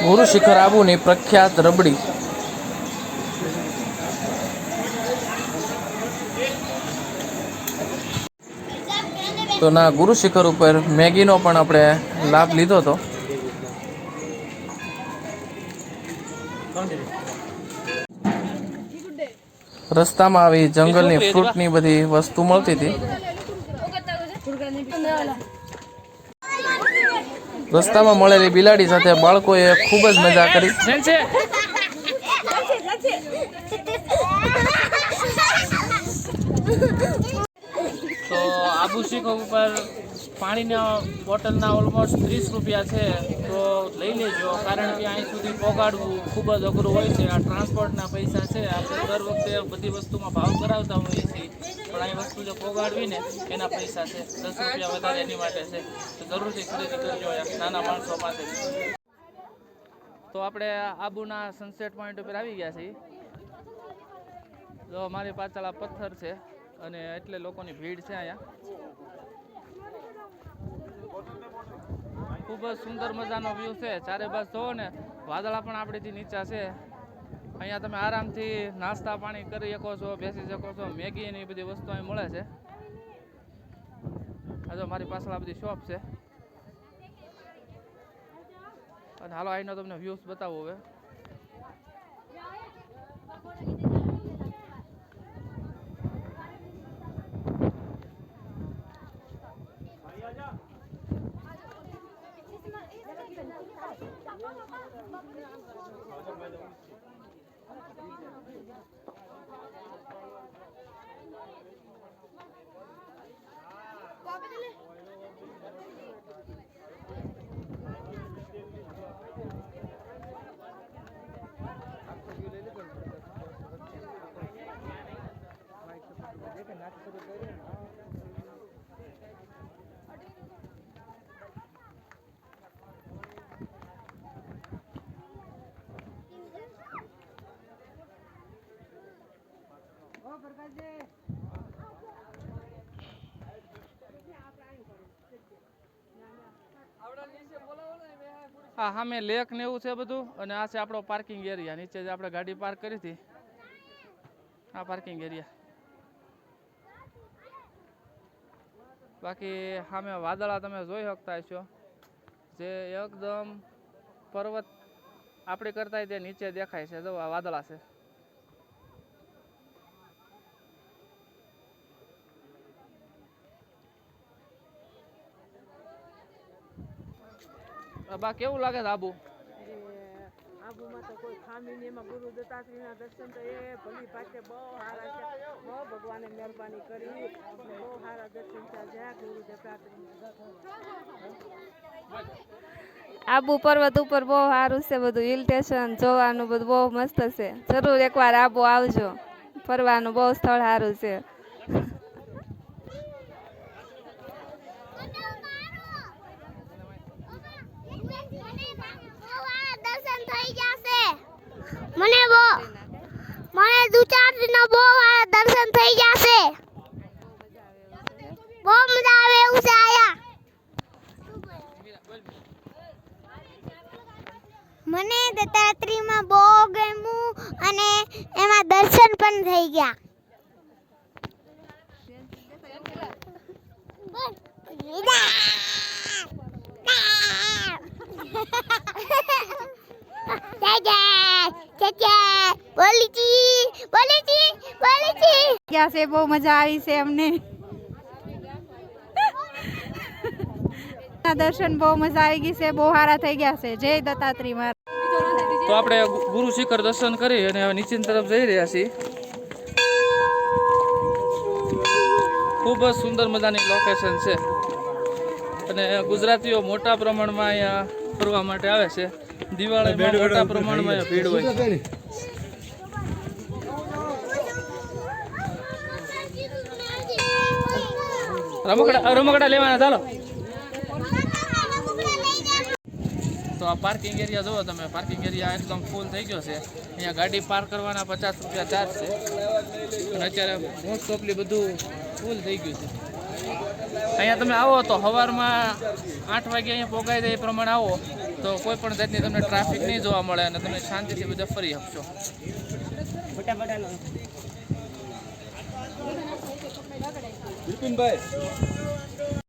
ગુરુ શિખર આબુની પ્રખ્યાત રબડી તો ના ગુરુ શિખર ઉપર મેગીનો પણ આપણે લાભ લીધો હતો રસ્તામાં આવી જંગલની ફ્રૂટની બધી વસ્તુ મળતી હતી રસ્તામાં મળેલી બિલાડી સાથે બાળકોએ ખૂબ જ મજા કરી. તો આબુ શીખો ઉપર પાણીના બોટલના ઓલમોસ્ટ ત્રીસ રૂપિયા છે, તો લઈ લેજો. કારણ કે અહીં સુધી પહોંચાડવું ખૂબ જ અઘરું હોય છે. આ ટ્રાન્સપોર્ટના પૈસા છે. આપણે દર વખતે બધી વસ્તુમાં ભાવ કરાવતા હોઈએ છીએ. પણ અહીં વસ્તુ જો પોગાડવી ને એના પૈસા છે. દસ રૂપિયા વધારે એની માટે છે. તો જરૂરથી ખરીદી કરજો નાના માણસો પાસે તો આપણે આબુના સનસેટ પોઈન્ટ ઉપર આવી ગયા છીએ. જો મારી પાછળ આ પથ્થર છે અને એટલે લોકોની ભીડ છે અહીંયા. ખૂબ જ સુંદર મજાનો વ્યૂ છે. ચારે બાજુ જોવો ને, વાદળા પણ આપણીથી નીચા છે. અહીંયા તમે આરામથી નાસ્તા પાણી કરી શકો છો, બેસી શકો છો. મેગી ને બધી વસ્તુ અહીં મળે છે. આ જો મારી પાછળ આ બધી શોપ છે. અને હાલો, અહીંનો તમને વ્યૂઝ બતાવું હવે. હા સામે લેક ને એવું છે બધું, અને આ છે આપણો પાર્કિંગ એરિયા નીચે જે આપણે ગાડી પાર્ક કરી હતી. આ પાર્કિંગ એરિયા બાકી સામે વાદળા તમે જોઈ શકતા છો જે એકદમ પર્વત આપણે કરતા તે નીચે દેખાય છે. જો આ વાદળા છે. બા કેવું લાગે છે આબુ? આબુમાં તો કોઈ ખામી નહીં એમાં ગુરુ દત્તાત્રેયના દર્શન તો એ ભલી પાસે બહુ સારા છે. બહુ ભગવાને મહેરબાની કરી. બહુ સારા દર્શન થયા જય ગુરુ દત્તાત્રેય. આબુ પર્વત ઉપર બહુ સારું છે બધું હિલ સ્ટેશન જોવાનું બધું બહુ મસ્ત છે. જરૂર એકવાર આબુ આવજો. ફરવાનું બહુ સ્થળ સારું છે દર્શન થઈ જશે મને બહુ મને દુ ચાર દિનના બહુ વાળા દર્શન થઈ જશે બહુ મજા આવે એવું છે આયા. મને દત્તાત્રીમાં બહુ ગમ્યું અને એમાં દર્શન પણ થઈ ગયા. બોલીજી બોલીજી બોલીજી. ગયા છે બહુ મજા આવી છે અમને. દર્શન બહુ મજા આવી ગઈ છે બહુ સારા થઈ ગયા છે. જય દત્તાત્રી માર તો આપણે ગુરુ શિખર દર્શન કરી અને હવે નીચે તરફ જઈ રહ્યા છીએ. ખૂબ જ સુંદર મજાની લોકેશન છે. અને ગુજરાતીઓ મોટા પ્રમાણમાં અહીંયા ફરવા માટે આવે છે. દિવાળીમાં મોટા પ્રમાણમાં ભીડ હોય છે. રમકડા રમકડા લેવાના ચાલો. તો આ પાર્કિંગ એરિયા જુઓ તમે પાર્કિંગ એરિયા એકદમ ફૂલ થઈ ગયો છે. અહીંયા ગાડી પાર્ક કરવાના પચાસ રૂપિયા ચાર્જ છે. અને અત્યારે મોસ્ટ ઓફલી બધું ફૂલ થઈ ગયું છે. અહીંયા તમે આવો તો સવારમાં આઠ વાગે અહીંયા પોગાઈ જાય એ પ્રમાણે આવો. તો કોઈ પણ જાતની તમને ટ્રાફિક નહીં જોવા મળે અને તમે શાંતિથી બધા ફરી શકશો બિપિનભાઈ